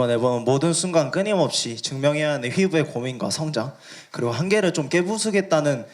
이번 앨범은 모든 순간 끊임없이 증명해야 하는 휘브의 고민과 성장 그리고 한계를 좀 깨부수겠다는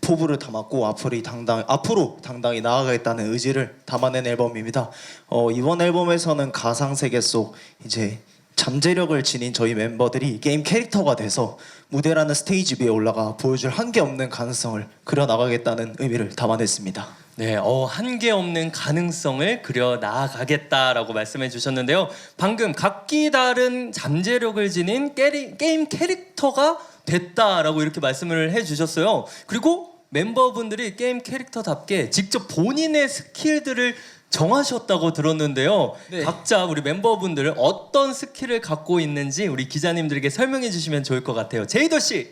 포부를 담았고 앞으로 당당 앞으로 당당히 나아가겠다는 의지를 담아낸 앨범입니다. 어, 이번 앨범에서는 가상 세계 속 이제 잠재력을 지닌 저희 멤버들이 게임 캐릭터가 돼서 무대라는 스테이지 위에 올라가 보여줄 한계 없는 가능성을 그려 나가겠다는 의미를 담아냈습니다. 네, 어, 한계 없는 가능성을 그려 나아가겠다라고 말씀해 주셨는데요. 방금 각기 다른 잠재력을 지닌 게리, 게임 캐릭터가 됐다라고 이렇게 말씀을 해 주셨어요. 그리고 멤버분들이 게임 캐릭터답게 직접 본인의 스킬들을 정하셨다고 들었는데요. 네. 각자 우리 멤버분들 어떤 스킬을 갖고 있는지 우리 기자님들에게 설명해 주시면 좋을 것 같아요. 제이도 씨.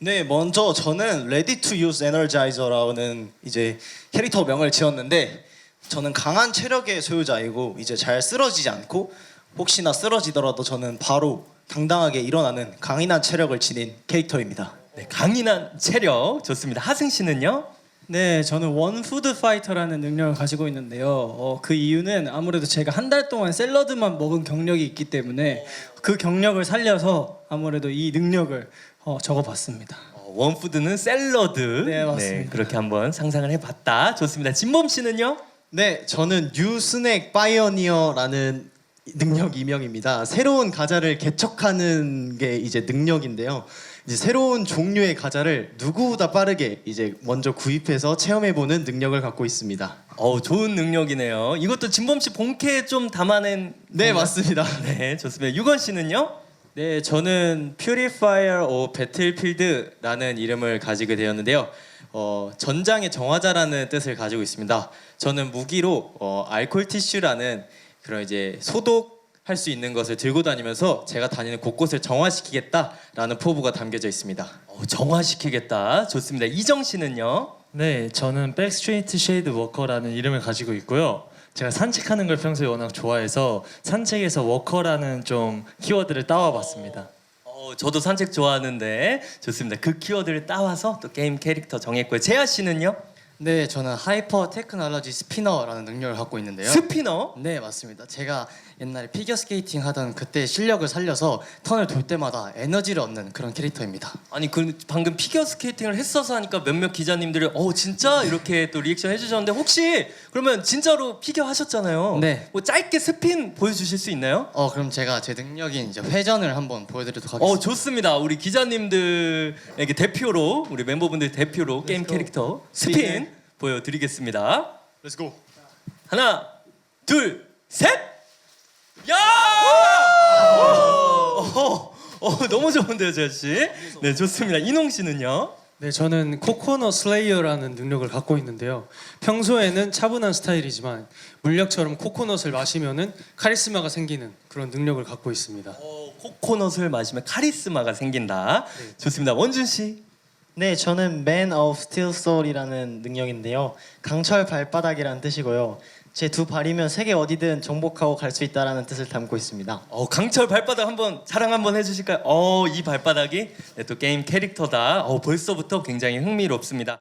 네, 먼저 저는 Ready to Use Energizer라는 이제 캐릭터 명을 지었는데 저는 강한 체력의 소유자이고 이제 잘 쓰러지지 않고 혹시나 쓰러지더라도 저는 바로 당당하게 일어나는 강인한 체력을 지닌 캐릭터입니다. 네, 강인한 체력 좋습니다. 하승 씨는요? 네, 저는 원푸드 파이터라는 능력을 가지고 있는데요. 어, 그 이유는 아무래도 제가 한 달 동안 샐러드만 먹은 경력이 있기 때문에 그 경력을 살려서 아무래도 이 능력을 어, 적어봤습니다. 어, 원푸드는 샐러드. 네, 맞습니다. 그렇게 한번 상상을 해봤다. 좋습니다. 진범 씨는요? 네, 저는 뉴 스낵 파이어니어라는 능력 이명입니다. 새로운 과자를 개척하는 게 이제 능력인데요. 이제 새로운 종류의 과자를 누구보다 빠르게 이제 먼저 구입해서 체험해보는 능력을 갖고 있습니다. 어, 좋은 능력이네요. 이것도 진범 씨 본캐에 좀 담아낸. 네? 맞습니다. 네, 좋습니다. 유건 씨는요? 네, 저는 Purifier of Battlefield라는 이름을 가지게 되었는데요. 어, 전장의 정화자라는 뜻을 가지고 있습니다. 저는 무기로 어, 알콜 티슈라는 그런 이제 소독 할 수 있는 것을 들고 다니면서 제가 다니는 곳곳을 정화시키겠다라는 포부가 담겨져 있습니다. 어, 정화시키겠다. 좋습니다. 이정 씨는요? 네, 저는 백스트레이트 쉐이드 워커라는 이름을 가지고 있고요. 제가 산책하는 걸 평소에 워낙 좋아해서 산책에서 워커라는 좀 키워드를 따와봤습니다. 어, 저도 산책 좋아하는데 좋습니다. 그 키워드를 따와서 또 게임 캐릭터 정했고요. 재하 씨는요? 네, 저는 하이퍼 테크놀로지 스피너라는 능력을 갖고 있는데요. 스피너? 네, 맞습니다. 제가 옛날에 피겨 스케이팅 하던 그때 실력을 살려서 턴을 돌 때마다 에너지를 얻는 그런 캐릭터입니다. 아니 그 방금 피겨 스케이팅을 했어서 하니까 몇몇 기자님들이 어 진짜 이렇게 또 리액션 해주셨는데 혹시 그러면 진짜로 피겨 하셨잖아요. 네. 뭐 짧게 스핀 보여주실 수 있나요? 어, 그럼 제가 제 능력인 이제 회전을 한번 보여드리도록 어 하겠습니다. 좋습니다. 우리 기자님들에게 대표로 우리 멤버분들 대표로 게임 캐릭터 스핀 보여드리겠습니다. Let's go. 하나, 둘, 셋. 야! 어, 어, 너무 좋은데요, 재하 씨. 네, 좋습니다. 이농 씨는요? 네, 저는 코코넛 슬레이어라는 능력을 갖고 있는데요. 평소에는 차분한 스타일이지만 물약처럼 코코넛을 마시면은 카리스마가 생기는 그런 능력을 갖고 있습니다. 어, 코코넛을 마시면 카리스마가 생긴다. 좋습니다. 원준 씨. 네, 저는 Man of Steel Soul이라는 능력인데요. 강철 발바닥이라는 뜻이고요. 제 두 발이면 세계 어디든 정복하고 갈 수 있다라는 뜻을 담고 있습니다. 어, 강철 발바닥 한번 자랑 한번 해주실까요? 어, 이 발바닥이 네, 또 게임 캐릭터다. 어, 벌써부터 굉장히 흥미롭습니다.